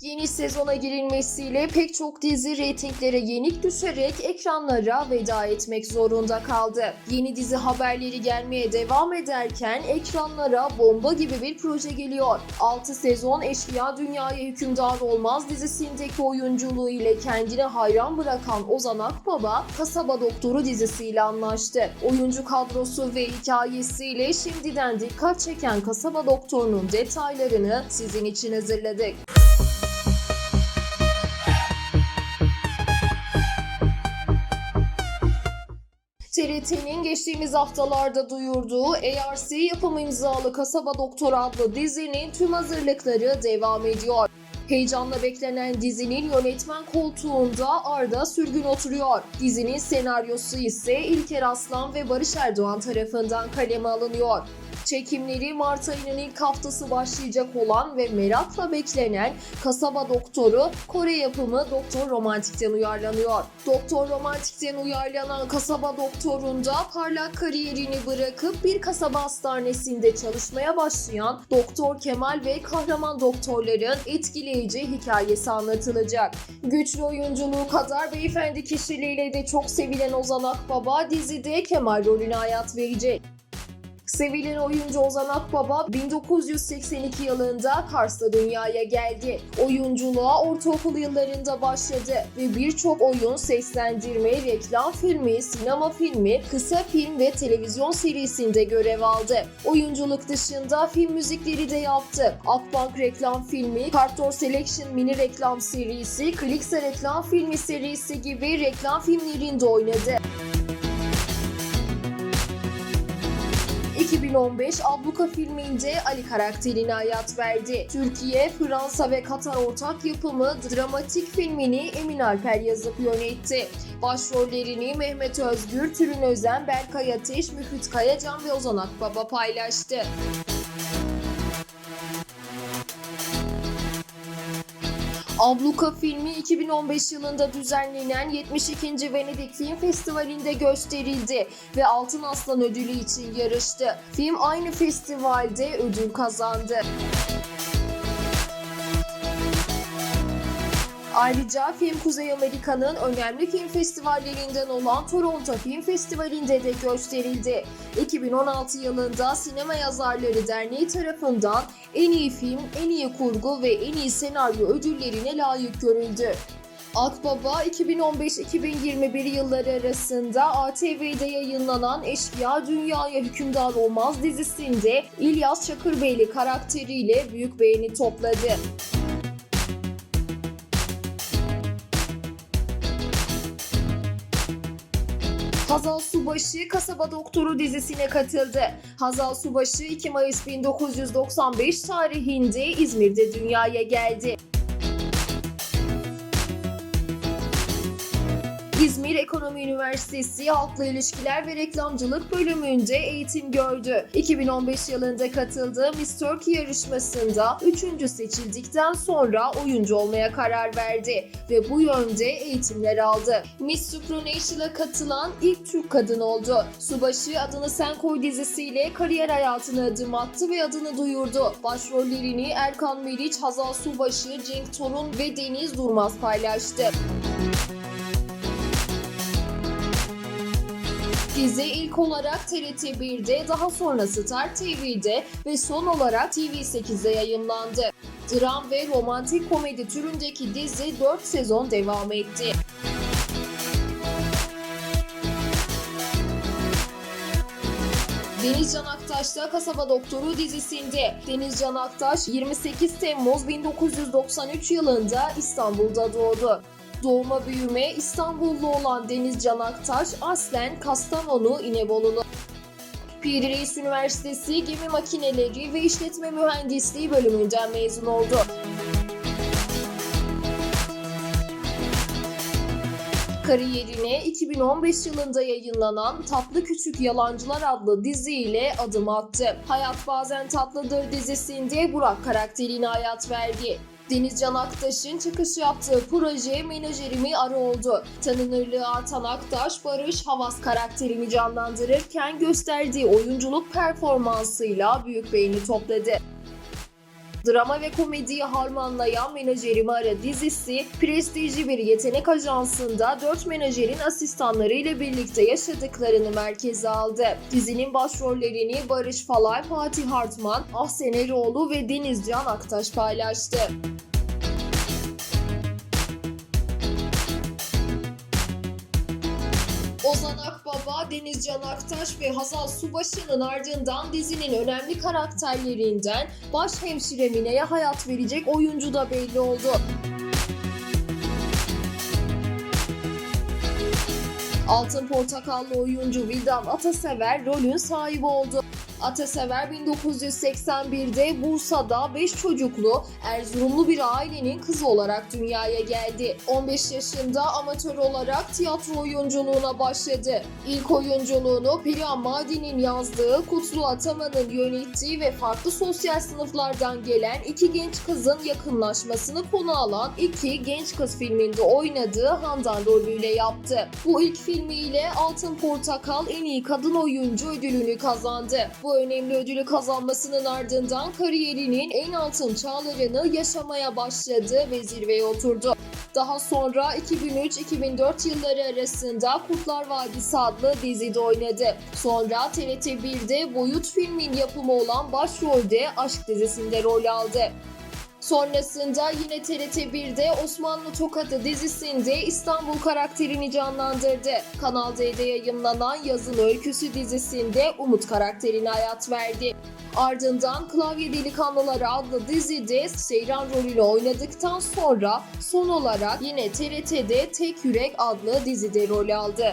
Yeni sezona girilmesiyle pek çok dizi reytinglere yenik düşerek ekranlara veda etmek zorunda kaldı. Yeni dizi haberleri gelmeye devam ederken ekranlara bomba gibi bir proje geliyor. 6 sezon Eşkıya Dünyaya Hükümdar Olmaz dizisindeki oyunculuğu ile kendine hayran bırakan Ozan Akbaba, Kasaba Doktoru dizisiyle anlaştı. Oyuncu kadrosu ve hikayesiyle şimdiden dikkat çeken Kasaba Doktoru'nun detaylarını sizin için hazırladık. TRT'nin geçtiğimiz haftalarda duyurduğu ARC yapımı imzalı Kasaba Doktoru adlı dizinin tüm hazırlıkları devam ediyor. Heyecanla beklenen dizinin yönetmen koltuğunda Arda Sürgün oturuyor. Dizinin senaryosu ise İlker Aslan ve Barış Erdoğan tarafından kaleme alınıyor. Çekimleri Mart ayının ilk haftası başlayacak olan ve merakla beklenen Kasaba Doktoru Kore yapımı Doktor Romantik'ten uyarlanıyor. Doktor Romantik'ten uyarlanan Kasaba Doktoru'nda parlak kariyerini bırakıp bir kasaba hastanesinde çalışmaya başlayan Doktor Kemal ve kahraman doktorların etkileyici hikayesi anlatılacak. Güçlü oyunculuğu kadar beyefendi kişiliğiyle de çok sevilen Ozan Akbaba dizide Kemal rolüne hayat verecek. Sevilen oyuncu Ozan Akbaba 1982 yılında Kars'ta dünyaya geldi. Oyunculuğa ortaokul yıllarında başladı ve birçok oyun, seslendirme, reklam filmi, sinema filmi, kısa film ve televizyon serisinde görev aldı. Oyunculuk dışında film müzikleri de yaptı. Akbank reklam filmi, Cartor Selection mini reklam serisi, Kliksa reklam filmi serisi gibi reklam filmlerinde oynadı. 2015 Abluka filminde Ali karakterine hayat verdi. Türkiye, Fransa ve Katar ortak yapımı dramatik filmini Emin Alper yazıp yönetti. Başrollerini Mehmet Özgür, Tülin Özen, Berkay Ateş, Müfit Kayacan ve Ozan Akbaba paylaştı. Abluka filmi 2015 yılında düzenlenen 72. Venedik Film Festivali'nde gösterildi ve Altın Aslan ödülü için yarıştı. Film aynı festivalde ödül kazandı. Ayrıca film Kuzey Amerika'nın önemli film festivallerinden olan Toronto Film Festivali'nde de gösterildi. 2016 yılında Sinema Yazarları Derneği tarafından en iyi film, en iyi kurgu ve en iyi senaryo ödüllerine layık görüldü. Akbaba 2015-2021 yılları arasında ATV'de yayınlanan Eşkıya Dünyaya Hükümdar Olmaz dizisinde İlyas Çakırbeyli karakteriyle büyük beğeni topladı. Hazal Subaşı Kasaba Doktoru dizisine katıldı. Hazal Subaşı 2 Mayıs 1995 tarihinde İzmir'de dünyaya geldi. İzmir Ekonomi Üniversitesi Halkla İlişkiler ve Reklamcılık bölümünde eğitim gördü. 2015 yılında katıldığı Miss Turkey yarışmasında 3. seçildikten sonra oyuncu olmaya karar verdi ve bu yönde eğitimler aldı. Miss Supranation'a katılan ilk Türk kadın oldu. Subaşı adını Sen Koy dizisiyle kariyer hayatına adım attı ve adını duyurdu. Başrollerini Erkan Meriç, Hazal Subaşı, Cenk Torun ve Deniz Durmaz paylaştı. Dizi ilk olarak TRT 1'de, daha sonra Star TV'de ve son olarak TV8'de yayınlandı. Dram ve romantik komedi türündeki dizi 4 sezon devam etti. Deniz Can Aktaş da Kasaba Doktoru dizisinde. Deniz Can Aktaş 28 Temmuz 1993 yılında İstanbul'da doğdu. Doğma büyüme İstanbullu olan Deniz Can Aktaş aslen Kastamonu İnebolulu. Reis Üniversitesi Gemi Makineleri ve İşletme Mühendisliği bölümünden mezun oldu. Kariyerine 2015 yılında yayınlanan Tatlı Küçük Yalancılar adlı diziyle adım attı. Hayat Bazen Tatlıdır dizisinde Burak karakterine hayat verdi. Deniz Can Aktaş'ın çıkış yaptığı proje Menajerimi Arı oldu. Tanınırlığı artan Aktaş, Barış Havas karakterini canlandırırken gösterdiği oyunculuk performansıyla büyük beğeni topladı. Drama ve komediyi harmanlayan Menajerimi Ara dizisi, prestijli bir yetenek ajansında dört menajerin asistanları ile birlikte yaşadıklarını merkeze aldı. Dizinin başrollerini Barış Falay, Fatih Hartman, Ahsen Eroğlu ve Deniz Can Aktaş paylaştı. Deniz Can Aktaş ve Hazal Subaşı'nın ardından dizinin önemli karakterlerinden baş hemşire Mine'ye hayat verecek oyuncu da belli oldu. Altın Portakallı oyuncu Vildan Atasever rolün sahibi oldu. Atasever 1981'de Bursa'da 5 çocuklu Erzurumlu bir ailenin kızı olarak dünyaya geldi. 15 yaşında amatör olarak tiyatro oyunculuğuna başladı. İlk oyunculuğunu Perihan Madi'nin yazdığı, Kutlu Ataman'ın yönettiği ve farklı sosyal sınıflardan gelen iki genç kızın yakınlaşmasını konu alan iki genç kız filminde oynadığı Handan rolüyle yaptı. Bu ilk filmiyle Altın Portakal en iyi kadın oyuncu ödülünü kazandı. Bu önemli ödülü kazanmasının ardından kariyerinin en altın çağlarını yaşamaya başladı ve zirveye oturdu. Daha sonra 2003-2004 yılları arasında Kurtlar Vadisi adlı dizide oynadı. Sonra TRT1'de Boyut filmin yapımı olan başrolde Aşk dizisinde rol aldı. Sonrasında yine TRT1'de Osmanlı Tokadı dizisinde İstanbul karakterini canlandırdı. Kanal D'de yayınlanan Yazın Öyküsü dizisinde Umut karakterine hayat verdi. Ardından Klavye Delikanlıları adlı dizide Seyran rolünü oynadıktan sonra son olarak yine TRT'de Tek Yürek adlı dizide rol aldı.